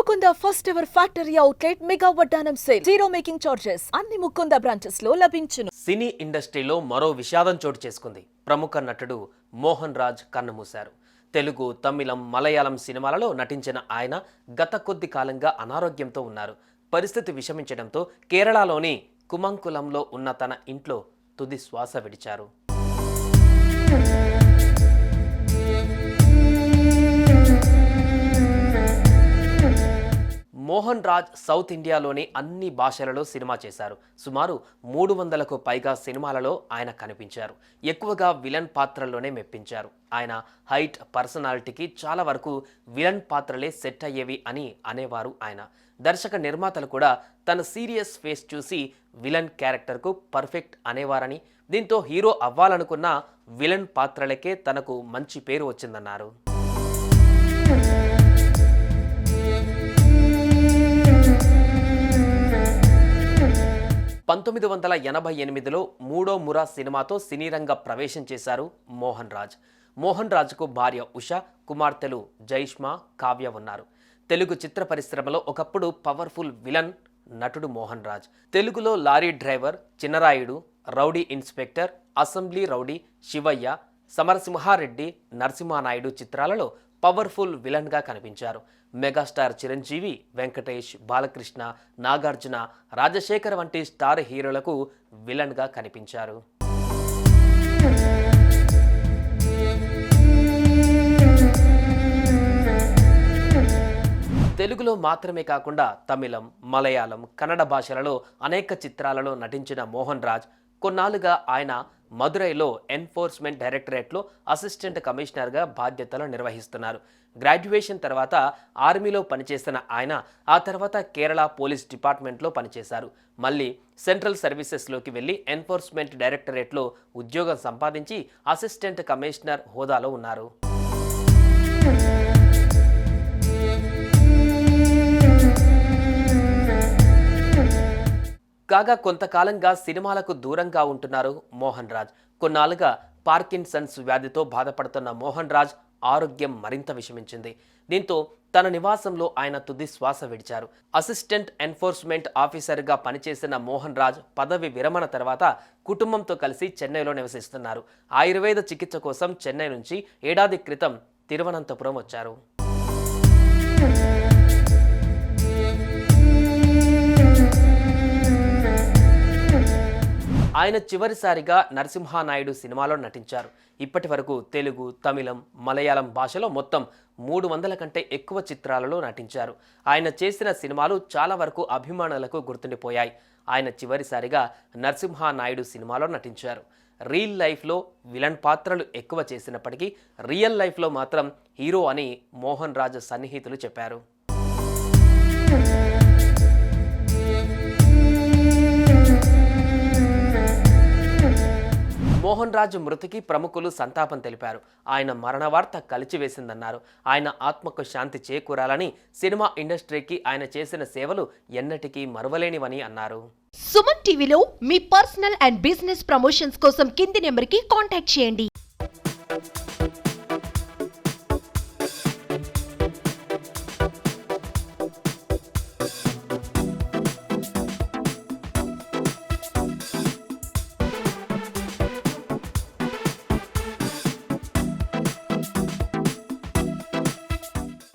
Mukunda first ever factory outlet mega వడ్డానం sale. Zero making charges. అన్ని ముకుంద బ్రాంచెస్లో లభించును. సినీ ఇండస్ట్రీలో మరో విషాదం చోటు చేసుకుంది. ప్రముఖ నటుడు మోహన్ రాజ్ కన్నుమూశారు. తెలుగు తమిళం మలయాళం సినిమాలలో నటించిన ఆయన గత కొద్ది కాలంగా అనారోగ్యంతో ఉన్నారు. పరిస్థితి విషమించడంతో కేరళలోని కుమంకులంలో ఉన్న తన ఇంట్లో తుది శ్వాస విడిచారు. మోహన్ రాజ్ సౌత్ ఇండియాలోని అన్ని భాషలలో సినిమా చేశారు. సుమారు మూడు వందలకు పైగా సినిమాలలో ఆయన కనిపించారు. ఎక్కువగా విలన్ పాత్రల్లోనే మెప్పించారు. ఆయన హైట్ పర్సనాలిటీకి చాలా వరకు విలన్ పాత్రలే సెట్ అయ్యేవి అని అనేవారు ఆయన. దర్శక నిర్మాతలు కూడా తన సీరియస్ ఫేస్ చూసి విలన్ క్యారెక్టర్కు పర్ఫెక్ట్ అనేవారని దీంతో హీరో అవ్వాలనుకున్న విలన్ పాత్రలకే తనకు మంచి పేరు వచ్చిందన్నారు. పంతొమ్మిది వందల ఎనభై ఎనిమిదిలో మూడో మురా సినిమాతో సినీరంగ ప్రవేశం చేశారు మోహన్ రాజ్. మోహన్ రాజ్కు భార్య ఉష కుమార్తెలు జైష్మా కావ్య ఉన్నారు. తెలుగు చిత్ర పరిశ్రమలో ఒకప్పుడు పవర్ఫుల్ విలన్ నటుడు మోహన్ రాజ్. తెలుగులో lorry driver Chinnarayudu rowdy inspector assembly rowdy Sivayya Samarasimha Reddy Narasimha Naidu చిత్రాలలో పవర్ఫుల్ విలన్గా కనిపించారు. మెగాస్టార్ చిరంజీవి వెంకటేష్ బాలకృష్ణ నాగార్జున రాజశేఖర్ వంటి స్టార్ హీరోలకు విలన్గా కనిపించారు. తెలుగులో మాత్రమే కాకుండా తమిళం మలయాళం కన్నడ భాషలలో అనేక చిత్రాలలో నటించిన మోహన్ రాజ్ కొన్నాళ్ళుగా ఆయన మదురైలో ఎన్ఫోర్స్మెంట్ డైరెక్టరేట్లో అసిస్టెంట్ కమిషనర్గా బాధ్యతలు నిర్వహిస్తున్నారు. గ్రాడ్యుయేషన్ తర్వాత ఆర్మీలో పనిచేసిన ఆయన ఆ తర్వాత కేరళ పోలీస్ డిపార్ట్మెంట్లో పనిచేశారు. మళ్ళీ సెంట్రల్ సర్వీసెస్లోకి వెళ్ళి ఎన్ఫోర్స్మెంట్ డైరెక్టరేట్లో ఉద్యోగం సంపాదించి అసిస్టెంట్ కమిషనర్ హోదాలో ఉన్నారు. కాగా కొంతకాలంగా సినిమాలకు దూరంగా ఉంటున్నారు మోహన్ రాజ్. కొన్నాళ్ళుగా పార్కిన్సన్స్ వ్యాధితో బాధపడుతున్న మోహన్ రాజ్ ఆరోగ్యం మరింత విషమించింది. దీంతో తన నివాసంలో ఆయన తుది శ్వాస విడిచారు. అసిస్టెంట్ ఎన్ఫోర్స్మెంట్ ఆఫీసర్గా పనిచేసిన మోహన్ రాజ్ పదవి విరమణ తర్వాత కుటుంబంతో కలిసి చెన్నైలో నివసిస్తున్నారు. ఆయుర్వేద చికిత్స కోసం చెన్నై నుంచి ఏడాది క్రితం తిరువనంతపురం వచ్చారు. ఆయన చివరిసారిగా నరసింహానాయుడు సినిమాలో నటించారు. ఇప్పటి వరకు తెలుగు తమిళం మలయాళం భాషలో మొత్తం మూడు వందల కంటే ఎక్కువ చిత్రాలలో నటించారు. ఆయన చేసిన సినిమాలు చాలా వరకు అభిమానులకు గుర్తుండిపోయాయి. ఆయన చివరిసారిగా నరసింహానాయుడు సినిమాలో నటించారు. రియల్ లైఫ్లో విలన్ పాత్రలు ఎక్కువ చేసినప్పటికీ రియల్ లైఫ్లో మాత్రం హీరో అని మోహన్ రాజు సన్నిహితులు చెప్పారు. మోహన్ రాజు మృతికి ప్రముఖులు సంతాపం తెలిపారు. ఆయన మరణ వార్త కలిచివేసిందన్నారు. ఆయన ఆత్మకు శాంతి చేకూరాలని సినిమా ఇండస్ట్రీకి ఆయన చేసిన సేవలు ఎన్నటికీ మరువలేనివని అన్నారు. సుమన్ టీవీలో మీ పర్సనల్ అండ్ బిజినెస్ ప్రమోషన్స్ కోసం కింది నెంబర్కి కాంటాక్ట్ చేయండి.